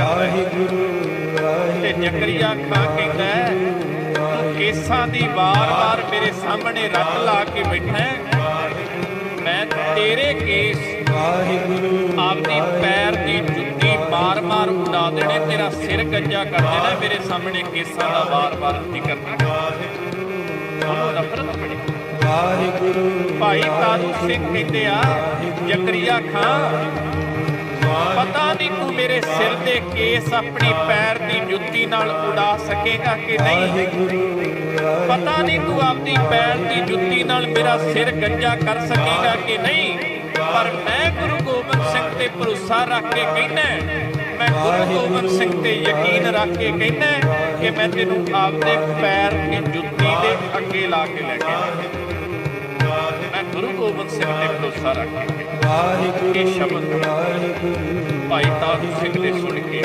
ਵਾਹਿਗੁਰੂ ਤੇ ਵਾਹਿਗੁਰੂ ਜ਼ਕਰੀਆ ਖਾਂ ਕਹਿੰਦਾ ਤੂੰ ਕੇਸਾਂ ਦੀ ਵਾਰ-ਵਾਰ ਮੇਰੇ ਸਾਹਮਣੇ ਰੱਖ ਲਾ ਕੇ ਬੈਠਾ ਹੈ। ਮੈਂ ਤੇਰੇ ਕੇਸ ਵਾਹਿਗੁਰੂ ਆਪਣੀ ਪੈਰ ਦੀ ਜੁੱਤੀ ਮਾਰ-ਮਾਰ ਉਡਾ ਦੇਣੇ ਤੇਰਾ ਸਿਰ ਗੱਜਾ ਕਰ ਦੇਣਾ ਮੇਰੇ ਸਾਹਮਣੇ ਕੇਸਾਂ ਦਾ ਵਾਰ-ਵਾਰ ਜ਼ਿਕਰ ਨਾ ਕਰ ਉਹਨੂੰ ਨਫ਼ਰਤ ਵਾਹਿਗੁਰੂ ਭਾਈ ਤਾਰੂ ਸਿੰਘ ਕਹਿੰਦੇ ਆ ਜ਼ਕਰੀਆ ਖਾਂ। ਪਤਾ ਨਹੀਂ ਤੂੰ ਮੇਰੇ ਸਿਰ ਦੇ ਕੇਸ ਆਪਣੀ ਪੈਰ ਦੀ ਜੁੱਤੀ ਨਾਲ ਉਡਾ ਸਕੇਗਾ ਕਿ ਨਹੀਂ? ਪਤਾ ਨਹੀਂ ਤੂੰ ਆਪਣੀ ਪੈਰ ਦੀ ਜੁੱਤੀ ਨਾਲ ਮੇਰਾ ਸਿਰ ਗੱਜਾ ਕਰ ਸਕੇਗਾ ਕਿ ਨਹੀਂ? ਪਰ ਮੈਂ ਗੁਰੂ ਗੋਬਿੰਦ ਸਿੰਘ ਤੇ ਭਰੋਸਾ ਰੱਖ ਕੇ ਕਹਿੰਦਾ ਮੈਂ ਗੁਰੂ ਗੋਬਿੰਦ ਸਿੰਘ ਤੇ ਯਕੀਨ ਰੱਖ ਕੇ ਕਹਿੰਦਾ ਕਿ ਮੈਂ ਤੈਨੂੰ ਆਪਦੇ ਪੈਰ ਦੀ ਜੁੱਤੀ ਦੇ ਅੱਗੇ ਲਾ ਕੇ ਲੈ ਕੇ ਮੈਂ ਗੁਰੂ ਗੋਬਿੰਦ ਸਿੰਘ ਤੇ ਭਰੋਸਾ ਰੱਖ ਕੇ ਵਾਹਿਗੁਰੂ ਇਹ ਸ਼ਬਦ ਭਾਈ ਤਾਰੂ ਸਿੰਘ ਦੇ ਸੁਣ ਕੇ।